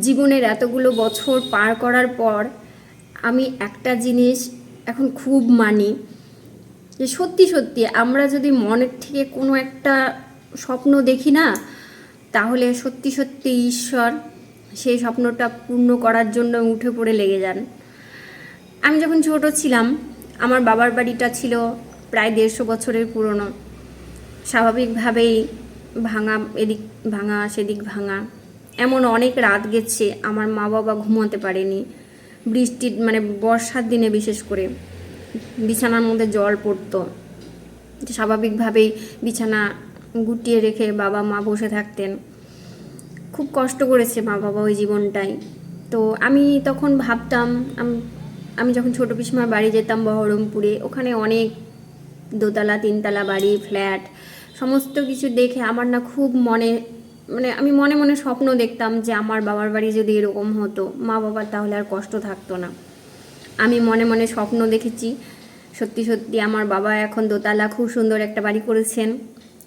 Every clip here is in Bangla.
জীবনের এতগুলো বছর পার করার পর আমি একটা জিনিস এখন খুব মানি যে সত্যি সত্যি আমরা যদি মনের থেকে কোনো একটা স্বপ্ন দেখি না, তাহলে সত্যি সত্যি ঈশ্বর সেই স্বপ্নটা পূর্ণ করার জন্য উঠে পড়ে লেগে যান। আমি যখন ছোট ছিলাম, আমার বাবার বাড়িটা ছিল প্রায় দেড়শো বছরের পুরনো। স্বাভাবিকভাবেই ভাঙা এদিক ভাঙা, সেদিক ভাঙা। এমন অনেক রাত গেছে, আমার মা বাবা ঘুমাতে পারেনি। বৃষ্টির মানে বর্ষার দিনে বিশেষ করে। বিছানার মধ্যে জল পড়তো। স্বাভাবিকভাবেই বিছানা গুটিয়ে রেখে বাবা মা বসে থাকতেন। খুব কষ্ট করেছে মা বাবা ওই জীবনটাই। তো আমি তখন ভাবতাম আমি যখন ছোটো পিসমার বাড়ি যেতাম বহরমপুরে, ওখানে অনেক দোতলা, তিনতলা বাড়ি, ফ্ল্যাট, সমস্ত কিছু দেখে আমার না খুব মনে মানে আমি মনে মনে স্বপ্ন দেখতাম যে আমার বাবার বাড়ি যদি এরকম হতো, মা বাবার তাহলে আর কষ্ট থাকতো না। আমি মনে মনে স্বপ্ন দেখেছি, সত্যি সত্যি আমার বাবা এখন দোতলা খুব সুন্দর একটা বাড়ি করেছেন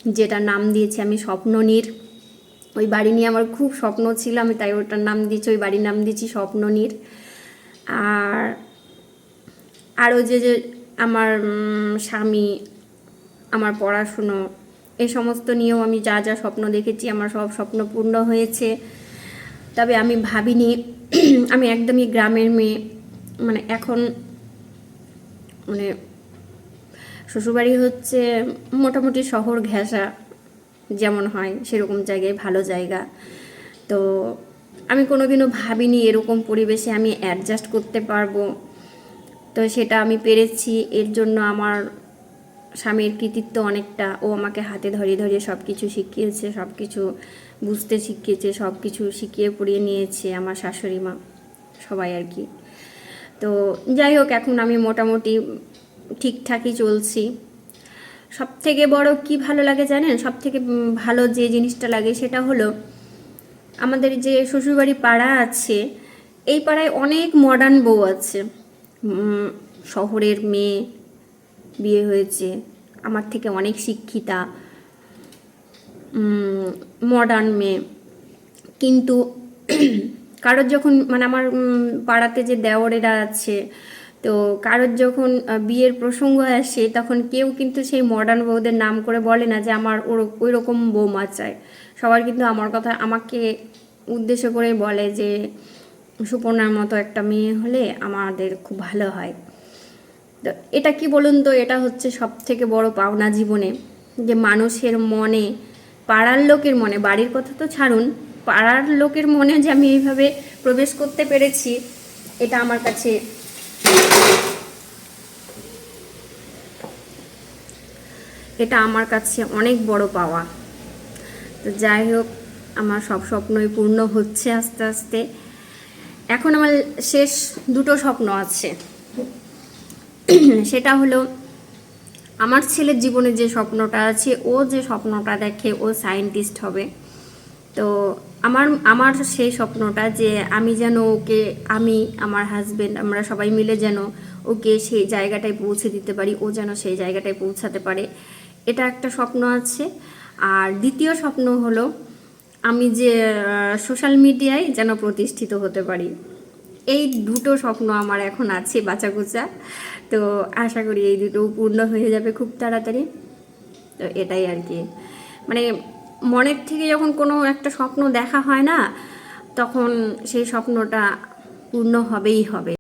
যেটা নাম দিয়েছি আমি স্বপ্ন স্বপ্ননীর। ওই বাড়ি নিয়ে আমার খুব স্বপ্ন ছিল, আমি তাই ওটার নাম দিয়েছি, ওই বাড়ির নাম দিয়েছি স্বপ্ন স্বপ্ননীর। আর আরও যে যে আমার স্বামী, আমার পড়াশুনো এই সমস্ত নিয়েও আমি যা যা স্বপ্ন দেখেছি, আমার সব স্বপ্ন পূর্ণ হয়েছে। তবে আমি ভাবিনি, আমি একদমই গ্রামের মেয়ে মানে এখন মানে শ্বশুরবাড়ি হচ্ছে মোটামুটি শহর ঘেঁষা, যেমন হয় সেরকম জায়গায় ভালো জায়গা। তো আমি কোনোদিনও ভাবিনি এরকম পরিবেশে আমি অ্যাডজাস্ট করতে পারব। তো সেটা আমি পেরেছি, এর জন্য আমার স্বামীর কৃতিত্ব অনেকটা, ও আমাকে হাতে ধরিয়ে ধরিয়ে সব কিছু শিখিয়েছে সব কিছু বুঝতে শিখিয়েছে সব কিছু শিখিয়ে পড়িয়ে নিয়েছে আমার শাশুড়ি মা, সবাই আর কি। তো যাই হোক, এখন আমি মোটামুটি ঠিকঠাকই চলছি। সব থেকে বড় কি ভালো লাগে জানেন? সব থেকে ভালো যে জিনিসটা লাগে সেটা হলো, আমাদের যে শ্বশুরবাড়ি পাড়া আছে, এই পাড়ায় অনেক মডার্ন বউ আছে। শহরের মেয়ে বিয়ে হয়েছে। আমার থেকে অনেক শিক্ষিতা মডার্ন মেয়ে। কিন্তু কারোর যখন মানে আমার পাড়াতে যে দেওরেরা আছে, তো কারোর যখন বিয়ের প্রসঙ্গ আসে, তখন কেউ কিন্তু সেই মডার্ন বউদের নাম করে বলে না যে আমার ওই রকম বৌমা চাই। সবার কিন্তু আমার কথা, আমাকে উদ্দেশ্য করে বলে যে, সুপর্ণার মতো একটা মেয়ে হলে আমাদের খুব ভালো হয়। তো এটা কি বলুন তো? এটা হচ্ছে সব থেকে বড় পাওনা জীবনে, যে মানুষের মনে, পাড়ার লোকের মনে, বাড়ির কথা তো ছাড়ুন, পাড়ার লোকের মনে যে আমি এইভাবে প্রবেশ করতে পেরেছি, এটা আমার কাছে এটা আমার কাছে অনেক বড় পাওয়া। তো যাই হোক, আমার সব স্বপ্নই পূর্ণ হচ্ছে আস্তে আস্তে। এখন আমার শেষ দুটো স্বপ্ন আছে। সেটা হলো, আমার ছেলের জীবনে যে স্বপ্নটা আছে, ও যে স্বপ্নটা দেখে ও সায়েন্টিস্ট হবে। তো আমার আমার সেই স্বপ্নটা যে আমি যেন ওকে, আমি, আমার হাজবেন্ড, আমরা সবাই মিলে যেন ওকে সেই জায়গাটায় পৌঁছে দিতে পারি, ও যেন সেই জায়গাটায় পৌঁছাতে পারে, এটা একটা স্বপ্ন আছে। আর দ্বিতীয় স্বপ্ন হলো, আমি যে সোশ্যাল মিডিয়ায় যেন প্রতিষ্ঠিত হতে পারি। এই দুটো স্বপ্ন আমার এখন আছে বাঁচাকুচা তো আশা করি এই দুটো পূর্ণ হয়ে যাবে খুব তাড়াতাড়ি। তো এটাই আর কি। মানে মনের থেকে যখন কোনো একটা স্বপ্ন দেখা হয় না, তখন সেই স্বপ্নটা পূর্ণ হবেই হবে।